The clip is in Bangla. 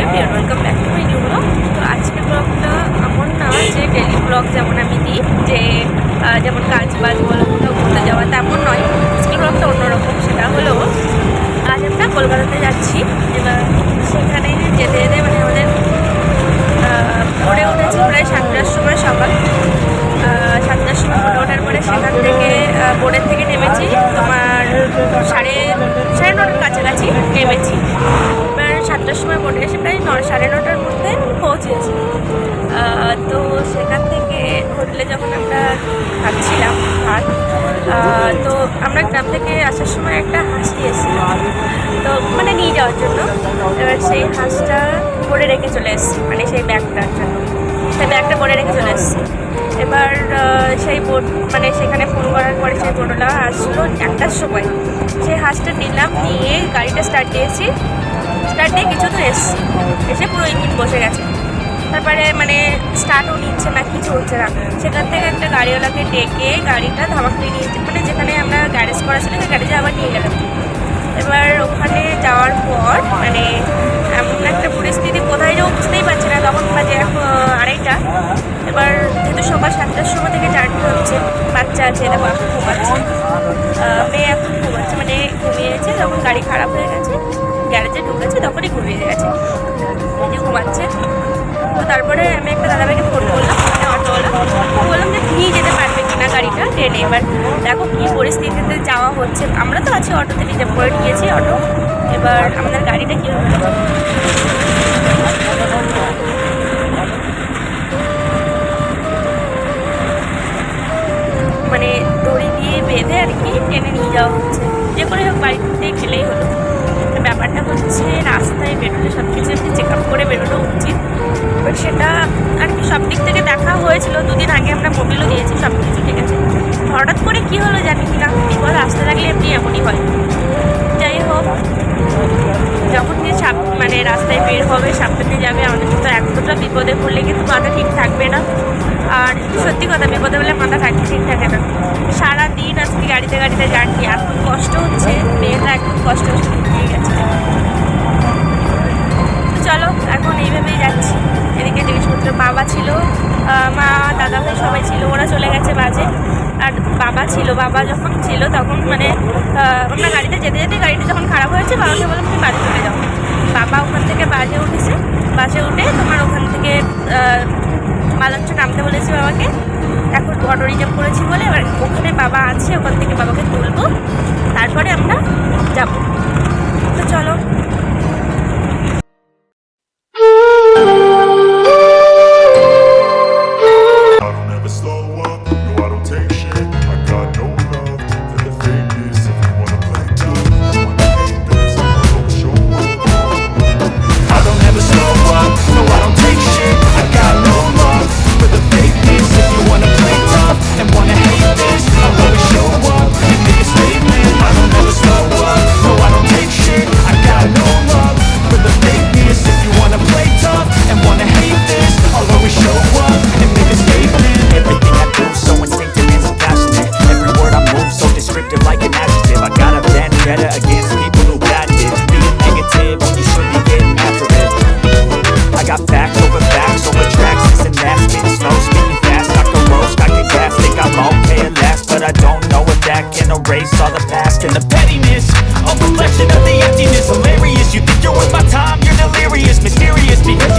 Everyone welcome back to my new blog তো আজকের ব্লগটা এমন না যে ডেলি ব্লগ যেমন আমি দিই যে যেমন কাজ বাজ বলো কোথাও ঘুরতে যাওয়া তেমন নয় আজকের ব্লগটা অন্যরকম সেটা হলো আজ আমরা কলকাতাতে যাচ্ছি এবার সেখানে যেতে যেতে মানে আমাদের ভোরে উঠেছি প্রায় সাতটার সময় সকাল সাতটার সময় ভোরে ওঠার পরে সেখান থেকে বোর্ডের থেকে নেমেছি তোমার সাড়ে সাড়ে নটার কাছাকাছি নেমেছি বোর্ডে এসে প্রায় ন সাড়ে নটার মধ্যে পৌঁছেছি। তো সেখান থেকে হোটেলে যখন আমরা খাচ্ছিলাম ভাত তো আমরা গ্রাম থেকে আসার সময় একটা হাঁস এসেছিলাম তো মানে নিয়ে যাওয়ার জন্য। এবার সেই হাঁসটা করে রেখে চলে এসেছি মানে সেই ব্যাগটার জন্য। সেই ব্যাগটা করে রেখে চলে এসেছি। এবার সেই বোট মানে সেখানে ফোন করার পরে সেই বোটওয়ালা আসলো একটার সময়। সেই হাঁসটা নিলাম, নিয়ে গাড়িটা স্টার্ট দিয়েছি। স্টার্ট দিয়ে কিছু তো এসছি এসে পুরো ইঞ্জিন বসে গেছে। তারপরে মানে স্টার্টও নিচ্ছে না কিছু হচ্ছে না। সেখান থেকে একটা গাড়িওয়ালাকে ডেকে গাড়িটা ধামাকলি নিয়ে মানে যেখানে আমরা গ্যারেজ করা ছিল, সেই গ্যারেজে আবার নিয়ে গেলাম। এবার ওখানে যাওয়ার পর মানে এমন একটা পরিস্থিতি, কোথায় যাব বুঝতেই পারছি না, তখন বাজে এখন আড়াইটা। এবার যেহেতু সকাল সাতটার সময় থেকে জার্নি হচ্ছে, বাচ্চা আছে এখন ঘুমাচ্ছে। মেয়ে এখন ঘুমাচ্ছে মানে ঘুমিয়েছে, তখন গাড়ি খারাপ হয়ে গেছে। গ্যারেজে ঢুকেছে, তখনই ঘুমিয়ে গেছে। যে ঘুমাচ্ছে। তো তারপরে আমি একটা দাদাভাইকে ফোন করলাম অটোওয়ালা বললাম। যে নিয়ে যেতে পারবে কিনা গাড়িটা? ট্রেনে। এবার দেখো কী পরিস্থিতিতে যাওয়া হচ্ছে। আমরা তো আছি অটোতে, রিজার্ভ করে নিয়েছি অটো। এবার আমাদের গাড়িটা কী সব দিক থেকে দেখা হয়েছিল, দুদিন আগে আমরা মোবিলও দিয়েছি সব কিছু ঠিক আছে হঠাৎ করে কী হলো জানি না বিপদ আসতে লাগলে এমনি এমনই হয়। যাই হোক, যখন যে সাপ মানে রাস্তায় বের হবে, সাবধানে যাবে, আমাদের তো এতটা বিপদে পড়লে কিন্তু মাথা ঠিক থাকবে না। আর সত্যি কথা, বিপদে বলে মাথা থাকতে ঠিক থাকে না। সারা দিন আজকে গাড়িতে গাড়িতে জার্নি এত কষ্ট হচ্ছে মেয়েটা একদম কষ্ট হচ্ছে গেছে। চলো, এখন এইভাবেই যাচ্ছি। বাবা ছিল মা, দাদা ভাই সবাই ছিল, ওরা চলে গেছে বাজে। আর বাবা ছিল, বাবা যখন ছিল তখন মানে আমরা গাড়িতে যেতে যেতে গাড়িটা যখন খারাপ হয়েছে, বাবাকে বললাম, তুমি বাড়ি চলে যাও। বাবা ওখান থেকে বাজে উঠেছে বাসে উঠে তোমার ওখান থেকে মালঞ্চ নামতে বলেছি বাবাকে। এখন অটো রিজার্ভ করেছি বলে, এবার ওখানে বাবা আছে, ওখান থেকে বাবাকে তুলবো। তারপরে আমরা যাব। Better against people who got it. Being negative when you should be getting after it. I got facts over facts over tracks. This and that, spin slow, spinning fast. I can roast, I can gas. Think I'm okay at last, but I don't know if that can erase all the past and the pettiness. A reflection of the emptiness, hilarious. You think you're worth my time? You're delirious, mysterious. Because